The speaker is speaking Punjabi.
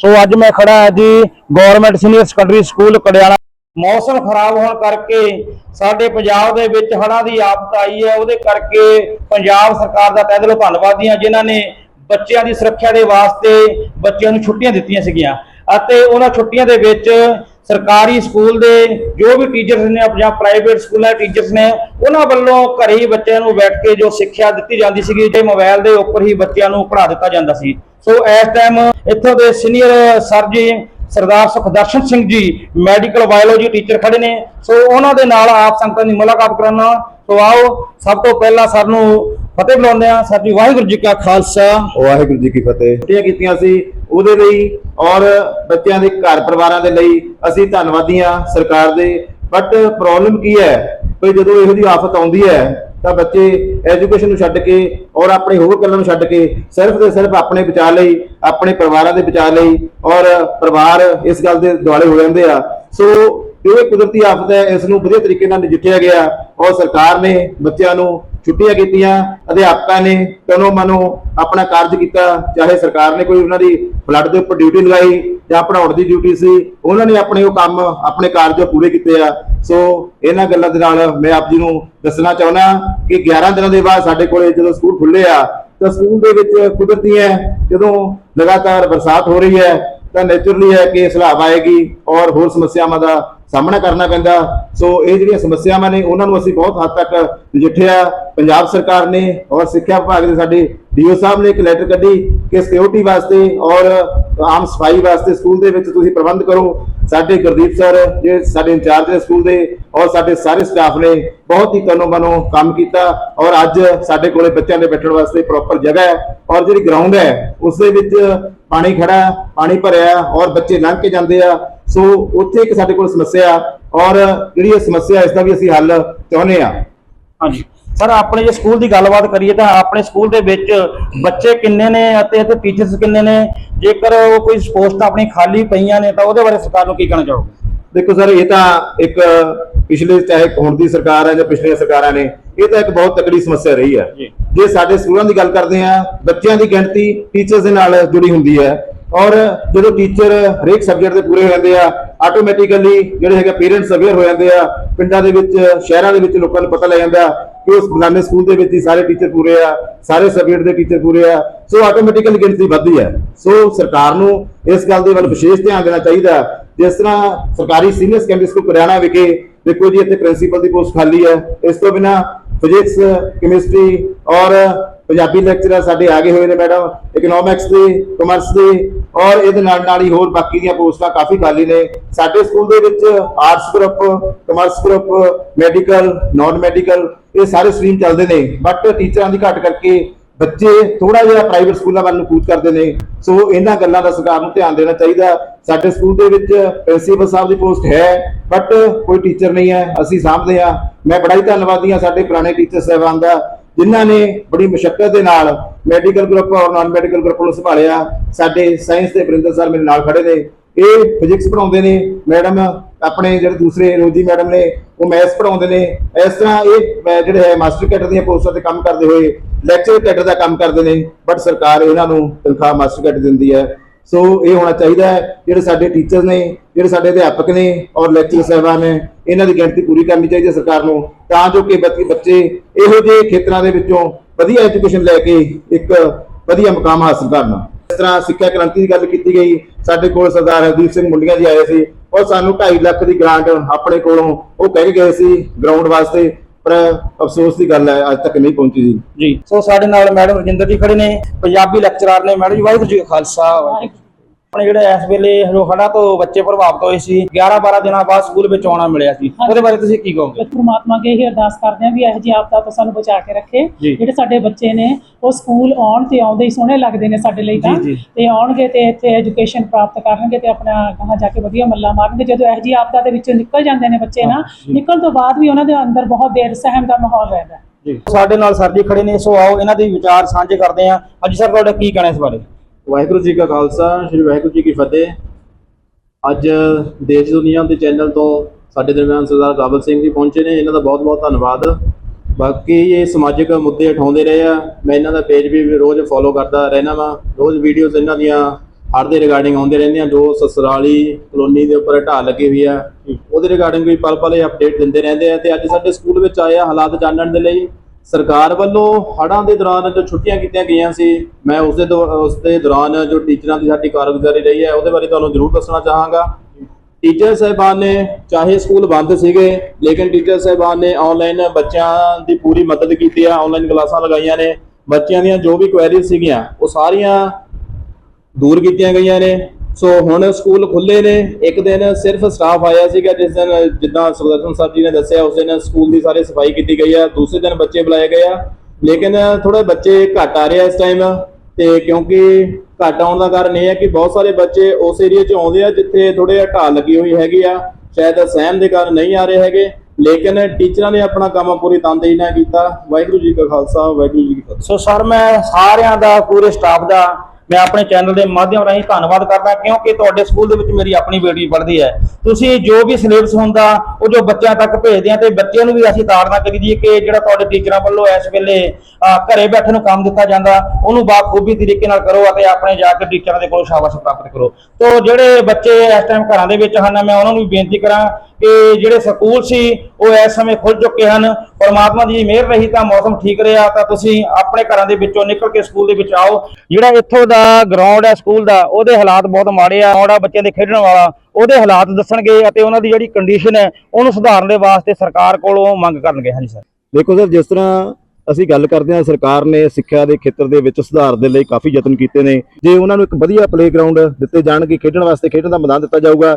ਸੋ ਅੱਜ ਮੈਂ ਖੜਾ ਹਾਂ ਜੀ government senior secondary school Karyana ਮੌਸਮ ਖਰਾਬ ਹੋਣ ਕਰਕੇ ਸਾਡੇ ਪੰਜਾਬ ਦੇ ਵਿੱਚ ਹੜ੍ਹਾਂ ਦੀ ਆਫਤ ਆਈ ਹੈ। ਉਹਦੇ ਕਰਕੇ ਪੰਜਾਬ ਸਰਕਾਰ ਦਾ ਤਹਿ ਦਿਲੋਂ ਧੰਨਵਾਦੀ ਹਾਂ ਜਿਨ੍ਹਾਂ ਨੇ ਬੱਚਿਆਂ ਦੀ ਸੁਰੱਖਿਆ ਦੇ ਵਾਸਤੇ ਬੱਚਿਆਂ ਨੂੰ ਛੁੱਟੀਆਂ ਦਿੱਤੀਆਂ ਸੀਗੀਆਂ ਅਤੇ ਉਹਨਾਂ ਛੁੱਟੀਆਂ ਦੇ ਵਿੱਚ ਸਰਕਾਰੀ ਸਕੂਲ ਦੇ ਜੋ ਵੀ ਟੀਚਰਸ ਨੇ ਜਾਂ ਪ੍ਰਾਈਵੇਟ ਸਕੂਲਾਂ ਦੇ ਟੀਚਰਸ ਨੇ ਉਹਨਾਂ ਵੱਲੋਂ ਘਰੇ ਹੀ ਬੱਚਿਆਂ ਨੂੰ ਬੈਠ ਕੇ ਜੋ ਸਿੱਖਿਆ ਦਿੱਤੀ ਜਾਂਦੀ ਸੀਗੀ ਤੇ ਮੋਬਾਈਲ ਦੇ ਉੱਪਰ ਹੀ ਬੱਚਿਆਂ ਨੂੰ ਪੜ੍ਹਾ ਦਿੱਤਾ ਜਾਂਦਾ ਸੀ। ਸੋ ਇਸ ਟਾਈਮ ਇੱਥੋਂ ਦੇ ਸੀਨੀਅਰ ਸਰ ਜੀ ਸਰਦਾਰ Sukhdarshan Singh ji medical biology teacher ਖੜੇ ਨੇ। ਸੋ ਉਹਨਾਂ ਦੇ ਨਾਲ ਆਪ ਸੰਗਤਾਂ ਦੀ ਮੁਲਾਕਾਤ ਕਰਾਉਣਾ। ਸੋ ਆਓ ਸਭ ਤੋਂ ਪਹਿਲਾਂ ਸਰ ਨੂੰ ਫਤਿਹ ਬੁਲਾਉਂਦੇ ਆ ਸਰ ਜੀ ਵਾਹਿਗੁਰੂ ਜੀ ਕਾ ਖਾਲਸਾ। ਵਾਹਿਗੁਰੂ ਜੀ ਕੀ ਫਤਿਹ ਕੀਤੀਆਂ ਸੀ। ਉਹਦੇ ਲਈ ਔਰ ਬੱਚਿਆਂ ਦੇ ਘਰ ਪਰਿਵਾਰਾਂ ਦੇ ਲਈ ਅਸੀਂ ਧੰਨਵਾਦੀ ਹਾਂ ਸਰਕਾਰ ਦੇ। ਬਟ ਪ੍ਰੋਬਲਮ ਕੀ ਹੈ? ਕਿ ਜਦੋਂ ਇਹੋ ਜਿਹੀ ਆਫਤ ਆਉਂਦੀ ਹੈ, ਤਾਂ ਬੱਚੇ ਐਜੂਕੇਸ਼ਨ ਨੂੰ ਛੱਡ ਕੇ ਔਰ ਆਪਣੇ ਹੋਰ ਗੱਲਾਂ ਨੂੰ ਛੱਡ ਕੇ ਸਿਰਫ ਤੇ ਸਿਰਫ ਆਪਣੇ ਬਚਾਅ ਲਈ, ਆਪਣੇ ਪਰਿਵਾਰਾਂ ਦੇ ਬਚਾਅ ਲਈ ਔਰ ਪਰਿਵਾਰ ਇਸ ਗੱਲ ਦੇ ਦੁਆਲੇ ਹੋ ਜਾਂਦੇ ਆ। ਸੋ ਇਹ ਕੁਦਰਤੀ ਆਫਤ ਹੈ, ਇਸ ਨੂੰ ਵਧੀਆ ਤਰੀਕੇ ਨਾਲ ਨਜਿੱਠਿਆ ਗਿਆ। ਔਰ ਸਰਕਾਰ ਨੇ ਬੱਚਿਆਂ ਨੂੰ ਛੁੱਟੀਆਂ ਕੀਤੀਆਂ, ਅਧਿਆਪਕਾਂ ਨੇ ਤਨੋ ਮਨੋ ਆਪਣਾ ਕਾਰਜ ਕੀਤਾ, ਚਾਹੇ ਸਰਕਾਰ ਨੇ ਕੋਈ ਉਹਨਾਂ ਦੀ ਫਲੱਡ ਦੇ ਉੱਪਰ ਡਿਊਟੀ ਲਗਾਈ ਜਾਂ ਪੜਾਉਣ ਦੀ ਡਿਊਟੀ ਸੀ, ਉਹਨਾਂ ਨੇ ਆਪਣੇ ਉਹ ਕੰਮ, ਆਪਣੇ ਕਾਰਜ ਪੂਰੇ ਕੀਤੇ ਆ। ਸੋ ਇਹਨਾਂ ਗੱਲਾਂ ਦੇ ਨਾਲ ਮੈਂ ਆਪ ਜੀ ਨੂੰ ਦੱਸਣਾ ਚਾਹੁੰਦਾ ਕਿ 11 ਦਿਨਾਂ ਦੇ ਬਾਅਦ ਸਾਡੇ ਕੋਲੇ ਜਦੋਂ ਸਕੂਲ ਖੁੱਲੇ ਆ, ਤਾਂ ਸਕੂਲ ਦੇ ਵਿੱਚ ਕੁਦਰਤੀ ਹੈ, ਜਦੋਂ ਲਗਾਤਾਰ ਬਰਸਾਤ ਹੋ ਰਹੀ ਹੈ, ਤਾਂ ਨੇਚਰਲੀ ਹੈ ਕਿ ਸਲਾਬ ਆਏਗੀ ਔਰ ਹੋਰ ਸਮੱਸਿਆਵਾਂ ਦਾ ਸਾਹਮਣਾ ਕਰਨਾ ਪੈਂਦਾ। ਸੋ ਇਹ ਜਿਹੜੀਆਂ ਸਮੱਸਿਆਵਾਂ ਨੇ, ਉਹਨਾਂ ਨੂੰ ਅਸੀਂ ਬਹੁਤ ਹੱਦ ਤੱਕ ਨਜਿੱਠਿਆ ਪੰਜਾਬ ਸਰਕਾਰ ਨੇ ਔਰ ਸਿੱਖਿਆ ਵਿਭਾਗ ਦੇ ਸਾਡੇ ਡੀਓ ਸਾਹਿਬ ਨੇ ਇੱਕ ਲੈਟਰ ਕੱਢੀ ਕਿ ਸਿਕਿਉਰਿਟੀ ਵਾਸਤੇ ਔਰ ਆਮ ਸਫ਼ਾਈ ਵਾਸਤੇ ਸਕੂਲ ਦੇ ਵਿੱਚ ਤੁਸੀਂ ਪ੍ਰਬੰਧ ਕਰੋ। ਸਾਡੇ ਗੁਰਦੀਪ ਸਰ ਜੇ ਸਾਡੇ ਇੰਚਾਰਜ ਨੇ ਸਕੂਲ ਦੇ ਔਰ ਸਾਡੇ ਸਾਰੇ ਸਟਾਫ ਨੇ ਬਹੁਤ ਹੀ ਤਨੋ ਮਨੋ ਕੰਮ ਕੀਤਾ ਔਰ ਅੱਜ ਸਾਡੇ ਕੋਲੇ ਬੱਚਿਆਂ ਦੇ ਬੈਠਣ ਵਾਸਤੇ ਪ੍ਰੋਪਰ ਜਗ੍ਹਾ ਹੈ ਔਰ ਜਿਹੜੀ ਗਰਾਊਂਡ ਹੈ, ਉਸ ਦੇ ਵਿੱਚ ਪਾਣੀ ਖੜਾ ਪਾਣੀ ਭਰਿਆ ਔਰ ਬੱਚੇ ਲੰਘ ਕੇ ਜਾਂਦੇ ਆ। ਸੋ ਉੱਥੇ ਇੱਕ ਸਾਡੇ ਕੋਲ ਸਮੱਸਿਆ ਔਰ ਜਿਹੜੀ ਇਹ ਸਮੱਸਿਆ ਇਸ ਦਾ ਵੀ ਅਸੀਂ ਹੱਲ ਚਾਹੁੰਦੇ ਆ ਹਾਂਜੀ। ਸਰ ਆਪਣੇ ਜੇ ਸਕੂਲ ਦੀ ਗੱਲਬਾਤ ਕਰੀਏ ਤਾਂ ਆਪਣੇ ਸਕੂਲ ਦੇ ਵਿੱਚ ਬੱਚੇ ਕਿੰਨੇ ਨੇ ਅਤੇ ਇੱਥੇ ਟੀਚਰਸ ਕਿੰਨੇ ਨੇ? ਜੇਕਰ ਉਹ ਕੋਈ ਪੋਸਟਾਂ ਆਪਣੀ ਖਾਲੀ ਪਈਆਂ ਨੇ ਤਾਂ ਉਹਦੇ ਬਾਰੇ ਸਰਕਾਰ ਨੂੰ ਕੀ ਕਹਿਣਾ ਚਾਹੋਗੇ? ਦੇਖੋ ਸਰ ਇਹ ਤਾਂ ਇੱਕ ਪਿਛਲੇ ਚਾਹੇ ਹੁਣ ਦੀ ਸਰਕਾਰ ਹੈ ਜਾਂ ਪਿਛਲੀਆਂ ਸਰਕਾਰਾਂ ਨੇ ਇਹ ਤਾਂ ਇੱਕ ਬਹੁਤ ਤਕੜੀ ਸਮੱਸਿਆ ਰਹੀ ਹੈ। ਜੀ। ਜੇ ਸਾਡੇ ਸਕੂਲਾਂ ਦੀ ਗੱਲ ਕਰਦੇ ਆ ਬੱਚਿਆਂ ਦੀ ਗਿਣਤੀ ਟੀਚਰਸ ਦੇ ਨਾਲ ਜੁੜੀ ਹੁੰਦੀ ਹੈ। ਔਰ ਜਦੋਂ ਟੀਚਰ ਹਰੇਕ ਸਬਜੈਕਟ ਦੇ ਪੂਰੇ ਹੋ ਜਾਂਦੇ ਆ ਆਟੋਮੈਟਿਕਲੀ ਜਿਹੜੇ ਹੈਗੇ ਪੇਰੈਂਟਸ ਅਵੇਅਰ ਹੋ ਜਾਂਦੇ ਆ, ਪਿੰਡਾਂ ਦੇ ਵਿੱਚ, ਸ਼ਹਿਰਾਂ ਦੇ ਵਿੱਚ ਲੋਕਾਂ ਨੂੰ ਪਤਾ ਲੱਗ ਜਾਂਦਾ ਕਿ ਉਸ ਫਲਾਣੇ ਸਕੂਲ ਦੇ ਵਿੱਚ ਹੀ ਸਾਰੇ ਟੀਚਰ ਪੂਰੇ ਆ, ਸਾਰੇ ਸਬਜੈਕਟ ਦੇ ਟੀਚਰ ਪੂਰੇ ਆ ਸੋ ਆਟੋਮੈਟਿਕਲੀ ਗਿਣਤੀ ਵੱਧਦੀ ਹੈ। ਸੋ ਸਰਕਾਰ ਨੂੰ ਇਸ ਗੱਲ ਦੇ ਵੱਲ ਵਿਸ਼ੇਸ਼ ਧਿਆਨ ਦੇਣਾ ਚਾਹੀਦਾ। ਜਿਸ ਤਰ੍ਹਾਂ ਸਰਕਾਰੀ ਸੀਨੀਅਰ ਸੈਕੰਡਰੀ ਸਕੂਲ ਕਰਿਆਣਾ ਵਿਖੇ ਦੇਖੋ ਜੀ, ਇੱਥੇ ਪ੍ਰਿੰਸੀਪਲ ਦੀ ਪੋਸਟ ਖਾਲੀ ਹੈ। ਇਸ ਤੋਂ ਬਿਨਾ ਫਿਜ਼ਿਕਸ ਕੈਮਿਸਟਰੀ ਔਰ ਪੰਜਾਬੀ ਲੈਕਚਰਰ ਸਾਡੇ ਆਗੇ ਹੋਏ ਨੇ ਮੈਡਮ ਇਕਨੋਮਿਕਸ ਦੇ ਕਮਰਸ ਦੇ ਔਰ ਇਹਦੇ ਨਾਲ ਨਾਲ ਹੀ ਹੋਰ ਬਾਕੀ ਦੀਆਂ ਪੋਸਟਾਂ ਕਾਫੀ ਖਾਲੀ ਨੇ। ਸਾਡੇ ਸਕੂਲ ਦੇ ਵਿੱਚ arts group commerce group medical non medical ਇਹ ਸਾਰੇ ਸਟਰੀਮ ਚੱਲਦੇ ਨੇ। ਬਟ ਟੀਚਰਾਂ ਦੀ ਘੱਟ ਕਰਕੇ ਬੱਚੇ ਥੋੜਾ ਜਿਹਾ ਪ੍ਰਾਈਵੇਟ ਸਕੂਲਾਂ ਵੱਲ ਨੂੰ ਕੂਚ ਕਰਦੇ ਨੇ। ਸੋ ਇਹਨਾਂ ਗੱਲਾਂ ਦਾ ਸਰਕਾਰ ਨੂੰ ਧਿਆਨ ਦੇਣਾ ਚਾਹੀਦਾ। ਸਾਡੇ ਸਕੂਲ ਦੇ ਵਿੱਚ ਪ੍ਰਿੰਸੀਪਲ ਸਾਹਿਬ ਦੀ ਪੋਸਟ ਹੈ ਬਟ ਕੋਈ ਟੀਚਰ ਨਹੀਂ ਹੈ। ਅਸੀਂ ਸਾਂਭਦੇ ਹਾਂ। ਮੈਂ ਬੜਾ ਹੀ ਧੰਨਵਾਦੀ ਹਾਂ ਸਾਡੇ ਪੁਰਾਣੇ ਟੀਚਰ ਸਾਹਿਬਾਨ ਦਾ। ਜਿਨ੍ਹਾਂ ਨੇ ਬੜੀ ਮੁਸ਼ਕਲ ਦੇ ਨਾਲ ਮੈਡੀਕਲ ਗਰੁੱਪ ਔਰ ਨਾਨ ਮੈਡੀਕਲ ਗਰੁੱਪ ਨੂੰ ਸੰਭਾਲਿਆ, ਸਾਡੇ ਸਾਇੰਸ ਦੇ ਵਰਿੰਦਰ ਸਰ ਮੇਰੇ ਨਾਲ ਖੜੇ ਨੇ, ਇਹ ਫਿਜ਼ਿਕਸ ਪੜਾਉਂਦੇ ਨੇ ਮੈਡਮ ਆਪਣੇ ਜਿਹੜੇ ਦੂਸਰੇ ਰੋਜੀ ਮੈਡਮ ਨੇ, ਉਹ ਮੈਥਸ ਪੜਾਉਂਦੇ ਨੇ, ਇਸ ਤਰ੍ਹਾਂ ਇਹ ਜਿਹੜੇ ਹੈ ਮਾਸਟਰ ਕੈਡਰ ਦੀਆਂ ਪੋਸਟਾਂ ਤੇ ਕੰਮ ਕਰਦੇ ਹੋਏ ਲੈਕਚਰ ਕੈਡਰ ਦਾ ਕੰਮ ਕਰਦੇ ਨੇ ਬਟ ਸਰਕਾਰ ਇਹਨਾਂ ਨੂੰ ਤਨਖਾਹ ਮਾਸਟਰ ਕੈਡਰ ਦਿੰਦੀ ਹੈ। ਸੋ ਇਹ ਹੋਣਾ ਚਾਹੀਦਾ ਹੈ, ਜਿਹੜੇ ਸਾਡੇ ਟੀਚਰ ਨੇ, ਜਿਹੜੇ ਸਾਡੇ ਅਧਿਆਪਕ ਨੇ ਔਰ ਲੈਕਚਰ ਸਾਹਿਬਾਨ ਨੇ, ਇਹਨਾਂ ਦੀ ਗਿਣਤੀ ਪੂਰੀ ਕਰਨੀ ਚਾਹੀਦੀ ਹੈ ਸਰਕਾਰ ਨੂੰ, ਤਾਂ ਜੋ ਕਿ ਬੱਚੇ ਇਹੋ ਜਿਹੇ ਖੇਤਰਾਂ ਦੇ ਵਿੱਚੋਂ ਵਧੀਆ ਐਜੂਕੇਸ਼ਨ ਲੈ ਕੇ ਇੱਕ ਵਧੀਆ ਮੁਕਾਮ ਹਾਸਲ ਕਰਨ ਇਸ ਤਰ੍ਹਾਂ ਸਿੱਖਿਆ ਕ੍ਰਾਂਤੀ ਦੀ ਗੱਲ ਕੀਤੀ ਗਈ, ਸਾਡੇ ਕੋਲ ਸਰਦਾਰ ਹਰਦੀਪ ਸਿੰਘ ਮੁੰਡੀਆਂ ਜੀ ਆਏ ਸੀ ਔਰ ਸਾਨੂੰ 2.5 ਲੱਖ ਦੀ ਗ੍ਰਾਂਟ ਆਪਣੇ ਕੋਲੋਂ, ਉਹ ਕਹਿ ਕੇ ਗਏ ਸੀ ਗਰਾਊਂਡ ਵਾਸਤੇ ਪਰ ਅਫਸੋਸ ਦੀ ਗੱਲ ਹੈ, ਅੱਜ ਤੱਕ ਨਹੀਂ ਪਹੁੰਚੀ ਜੀ। ਜੀ। ਸੋ ਸਾਡੇ ਨਾਲ ਮੈਡਮ ਰਜਿੰਦਰ ਜੀ ਖੜੇ ਨੇ, ਪੰਜਾਬੀ ਲੈਕਚਰਾਰ ਨੇ। ਮੈਡਮ ਜੀ, ਵਾਹਿਗੁਰੂ ਜੀ ਕਾ ਖਾਲਸਾ, ਵਾਹਿਗੁਰੂ ਜੀ। ਆਪਣੇ ਜਿਹੜੇ ਇਸ ਵੇਲੇ ਜੋ ਹੜ੍ਹਾਂ ਤੋਂ ਬੱਚੇ ਪ੍ਰਭਾਵਿਤ ਹੋਏ ਸੀ 11 12 ਦਿਨਾਂ ਬਾਅਦ ਸਕੂਲ ਵਿੱਚ ਆਉਣਾ ਮਿਲਿਆ ਸੀ। ਉਹਦੇ ਬਾਰੇ ਤੁਸੀਂ ਕੀ ਕਹੋਗੇ? ਪਰਮਾਤਮਾ ਅੱਗੇ ਇਹ ਅਰਦਾਸ ਕਰਦੇ ਹਾਂ ਵੀ ਇਹੋ ਜਿਹੀ ਆਪਦਾ ਤੋਂ ਸਾਨੂੰ ਬਚਾ ਕੇ ਰੱਖੇ। ਜੀ। ਜਿਹੜੇ ਸਾਡੇ ਬੱਚੇ ਨੇ ਉਹ ਸਕੂਲ ਆਉਣ ਤੇ ਆਉਂਦੇ ਹੀ ਸੋਹਣੇ ਲੱਗਦੇ ਨੇ ਸਾਡੇ ਲਈ ਤਾਂ। ਜੀ, ਜੀ। ਤੇ ਆਉਣਗੇ ਤੇ ਇੱਥੇ ਐਜੂਕੇਸ਼ਨ ਪ੍ਰਾਪਤ ਕਰਨਗੇ ਤੇ ਆਪਣਾ ਕਹਾਂ ਜਾ ਕੇ ਵਧੀਆ ਮੱਲਾ ਮਾਰਨਗੇ। ਜਦੋਂ ਇਹੋ ਜਿਹੀ ਆਪਦਾ ਦੇ ਵਿੱਚੋਂ ਨਿਕਲ ਜਾਂਦੇ ਨੇ ਬੱਚੇ ਨਾ ਨਿਕਲਣ ਤੋਂ ਬਾਅਦ ਵੀ ਉਹਨਾਂ ਦੇ ਅੰਦਰ ਬਹੁਤ ਦੇਰ ਸਹਿਮ ਦਾ ਮਾਹੌਲ ਰਹਿੰਦਾ। ਜੀ। ਸਾਡੇ ਨਾਲ ਸਰ ਜੀ ਖੜੇ ਨੇ ਸੋ ਆਓ ਇਹਨਾਂ ਦੇ ਵਿਚਾਰ ਸਾਂਝੇ ਕਰਦੇ ਹਾਂ। ਅੱਜ ਸਰ ਤੁਹਾਡਾ ਕੀ ਕਹਿਣਾ ਇਸ ਬਾਰੇ? ਵਾਹਿਗੁਰੂ ਜੀ ਕਾ ਖਾਲਸਾ, ਸ੍ਰੀ ਵਾਹਿਗੁਰੂ ਜੀ ਕੀ ਫਤਿਹ। ਅੱਜ ਦੇਸ਼ ਦੁਨੀਆ ਦੇ ਚੈਨਲ ਤੋਂ ਸਾਡੇ ਦਰਮਿਆਨ ਸਰਦਾਰ ਕਾਬਲ ਸਿੰਘ ਜੀ ਪਹੁੰਚੇ ਨੇ, ਇਹਨਾਂ ਦਾ ਬਹੁਤ ਬਹੁਤ ਧੰਨਵਾਦ। ਬਾਕੀ ਇਹ ਸਮਾਜਿਕ ਮੁੱਦੇ ਉਠਾਉਂਦੇ ਰਹੇ ਆ। ਮੈਂ ਇਹਨਾਂ ਦਾ ਪੇਜ ਵੀ ਰੋਜ਼ ਫੋਲੋ ਕਰਦਾ ਰਹਿਣਾ ਵਾਂ। ਰੋਜ਼ ਵੀਡੀਓਜ਼ ਇਹਨਾਂ ਦੀਆਂ ਹੜ੍ਹ ਦੇ ਰਿਗਾਰਡਿੰਗ ਆਉਂਦੇ ਰਹਿੰਦੇ ਆ, ਜੋ ਸਸਰਾਲੀ ਕਲੋਨੀ ਦੇ ਉੱਪਰ ਢਾਹ ਲੱਗੀ ਹੋਈ ਆ। ਉਹਦੇ ਰਿਗਾਰਡਿੰਗ ਵੀ ਪਲ ਪਲ ਇਹ ਅਪਡੇਟ ਦਿੰਦੇ ਰਹਿੰਦੇ ਆ। ਤੇ ਅੱਜ ਸਾਡੇ ਸਕੂਲ ਵਿੱਚ ਆਏ ਆ ਹਾਲਾਤ ਜਾਣਨ ਦੇ ਲਈ। ਸਰਕਾਰ ਵੱਲੋਂ ਹੜ੍ਹਾਂ ਦੇ ਦੌਰਾਨ ਜੋ ਛੁੱਟੀਆਂ ਕੀਤੀਆਂ ਗਈਆਂ ਸੀ, ਮੈਂ ਉਸ ਦੇ ਉਸ ਦੇ ਦੌਰਾਨ ਜੋ ਟੀਚਰਾਂ ਦੀ ਸਾਡੀ ਕਾਰਗੁਜ਼ਾਰੀ ਰਹੀ ਹੈ, ਉਹਦੇ ਬਾਰੇ ਤੁਹਾਨੂੰ ਜ਼ਰੂਰ ਦੱਸਣਾ ਚਾਹਾਂਗਾ। ਟੀਚਰ ਸਾਹਿਬਾਨ ਨੇ, ਚਾਹੇ ਸਕੂਲ ਬੰਦ ਸੀਗੇ, ਲੇਕਿਨ ਟੀਚਰ ਸਾਹਿਬਾਨ ਨੇ ਆਨਲਾਈਨ ਬੱਚਿਆਂ ਦੀ ਪੂਰੀ ਮਦਦ ਕੀਤੀ ਆ ਆਨਲਾਈਨ ਕਲਾਸਾਂ ਲਗਾਈਆਂ ਨੇ। ਬੱਚਿਆਂ ਦੀਆਂ ਜੋ ਵੀ ਕੁਐਰੀਜ਼ ਸੀਗੀਆਂ, ਉਹ ਸਾਰੀਆਂ ਦੂਰ ਕੀਤੀਆਂ ਗਈਆਂ ਨੇ। ਸੋ ਹੁਣ ਸਕੂਲ ਖੁੱਲੇ ਨੇ। ਇੱਕ ਦਿਨ ਸਿਰਫ ਸਟਾਫ ਆਇਆ ਸੀਗਾ, ਜਿਸ ਦਿਨ ਜਿੱਦਾਂ ਸੁਦਰਸ਼ਨ ਸਰ ਜੀ ਨੇ ਦੱਸਿਆ, ਉਸ ਦਿਨ ਸਕੂਲ ਦੀ ਸਾਰੀ ਸਫ਼ਾਈ ਕੀਤੀ ਗਈ ਆ। ਦੂਸਰੇ ਦਿਨ ਬੱਚੇ ਬੁਲਾਏ ਗਏ ਆ। ਲੇਕਿਨ ਥੋੜੇ ਬੱਚੇ ਘੱਟ ਆ ਰਹੇ ਆ ਇਸ ਟਾਈਮ ਤੇ ਕਿਉਂਕਿ ਘੱਟ ਆਉਣ ਦਾ ਕਾਰਨ ਇਹ ਹੈ ਕਿ ਬਹੁਤ ਸਾਰੇ ਬੱਚੇ ਉਸ ਏਰੀਆ 'ਚ ਆਉਂਦੇ ਆ, ਜਿੱਥੇ ਥੋੜੇ ਢਾਲ ਲੱਗੀ ਹੋਈ ਹੈਗੀ ਆ। ਸ਼ਾਇਦ ਸਹਿਮ ਦੇ ਕਾਰਨ ਨਹੀਂ ਆ ਰਹੇ ਹੈਗੇ। ਲੇਕਿਨ ਟੀਚਰਾਂ ਨੇ ਆਪਣਾ ਕੰਮ ਪੂਰੀ ਤਨਦੇਹੀ ਨਾਲ ਕੀਤਾ। ਵਾਹਿਗੁਰੂ ਜੀ ਕਾ ਖਾਲਸਾ, ਵਾਹਿਗੁਰੂ ਜੀ ਕੀ ਫਤਿਹ। ਸੋ ਸਰ ਮੈਂ ਸਾਰਿਆਂ ਦਾ, ਪੂਰੇ ਸਟਾਫ ਦਾ ਮੈਂ ਆਪਣੇ ਚੈਨਲ ਦੇ ਮਾਧਿਅਮ ਰਾਹੀਂ ਧੰਨਵਾਦ ਕਰਦਾ ਕਿਉਂਕਿ ਤੁਹਾਡੇ ਸਕੂਲ ਦੇ ਵਿੱਚ ਮੇਰੀ ਆਪਣੀ ਬੇਟੀ ਪੜ੍ਹਦੀ ਹੈ। ਤੁਸੀਂ ਜੋ ਵੀ ਸਿਲੇਬਸ ਹੁੰਦਾ ਉਹ ਜੋ ਬੱਚਿਆਂ ਤੱਕ ਭੇਜਦੇ ਆ ਤੇ ਬੱਚਿਆਂ ਨੂੰ ਵੀ ਅਸੀਂ ਤਾੜਨਾ ਕਰੀ ਦੀਏ ਕਿ ਜਿਹੜਾ ਤੁਹਾਡੇ ਟੀਚਰਾਂ ਵੱਲੋਂ ਇਸ ਵੇਲੇ ਅਹ, ਘਰੇ ਬੈਠੇ ਨੂੰ ਕੰਮ ਦਿੱਤਾ ਜਾਂਦਾ ਉਹਨੂੰ ਬਾਖੂਬੀ ਤਰੀਕੇ ਨਾਲ ਕਰੋ ਅਤੇ ਆਪਣੇ ਜਾ ਕੇ ਟੀਚਰਾਂ ਦੇ ਕੋਲੋਂ ਸ਼ਾਬਾਸ਼ ਪ੍ਰਾਪਤ ਕਰੋ। ਤੋਂ ਜਿਹੜੇ ਬੱਚੇ ਇਸ ਟਾਈਮ ਘਰਾਂ ਦੇ ਵਿੱਚ ਹਨ ਮੈਂ ਉਹਨਾਂ ਨੂੰ ਵੀ ਬੇਨਤੀ ਕਰਾਂ ਕਿ ਜਿਹੜੇ ਸਕੂਲ ਸੀ, ਉਹ ਇਸ ਸਮੇਂ ਖੁੱਲ ਚੁੱਕੇ ਹਨ। ਪਰਮਾਤਮਾ ਦੀ ਮਿਹਰ ਰਹੀ ਤਾਂ ਮੌਸਮ ਠੀਕ ਰਿਹਾ। ਤਾਂ ਤੁਸੀਂ ਆਪਣੇ ਘਰਾਂ ਦੇ ਵਿੱਚੋਂ ਨਿਕਲ ਕੇ ਸਕੂਲ ਦੇ ਵਿੱਚ ਆਓ। ਜਿਹੜਾ ਇੱਥੋਂ ਦਾ ਗਰਾਊਂਡ ਹੈ ਸਕੂਲ ਦਾ, ਉਹਦੇ ਹਾਲਾਤ ਬਹੁਤ ਮਾੜੇ ਆ। ਔੜਾ ਬੱਚਿਆਂ ਦੇ ਖੇਡਣ ਵਾਲਾ, ਉਹਦੇ ਹਾਲਾਤ ਦੱਸਣਗੇ ਅਤੇ ਉਹਨਾਂ ਦੀ ਜਿਹੜੀ ਕੰਡੀਸ਼ਨ ਹੈ, ਉਹਨੂੰ ਸੁਧਾਰਨ ਦੇ ਵਾਸਤੇ ਸਰਕਾਰ ਕੋਲੋਂ ਮੰਗ ਕਰਨਗੇ। ਹਾਂਜੀ ਸਰ ਦੇਖੋ ਸਰ ਜਿਸ ਤਰ੍ਹਾਂ ਅਸੀਂ ਗੱਲ ਕਰਦੇ ਹਾਂ, ਸਰਕਾਰ ਨੇ ਸਿੱਖਿਆ ਦੇ ਖੇਤਰ ਦੇ ਵਿੱਚ ਸੁਧਾਰ ਦੇ ਲਈ ਕਾਫੀ ਯਤਨ ਕੀਤੇ ਨੇ। ਜੇ ਉਹਨਾਂ ਨੂੰ ਇੱਕ ਵਧੀਆ ਪਲੇਗਰਾਉਂਡ ਦਿੱਤੇ ਜਾਣਗੇ, ਖੇਡਣ ਵਾਸਤੇ ਖੇਡਣ ਦਾ ਮੈਦਾਨ ਦਿੱਤਾ ਜਾਊਗਾ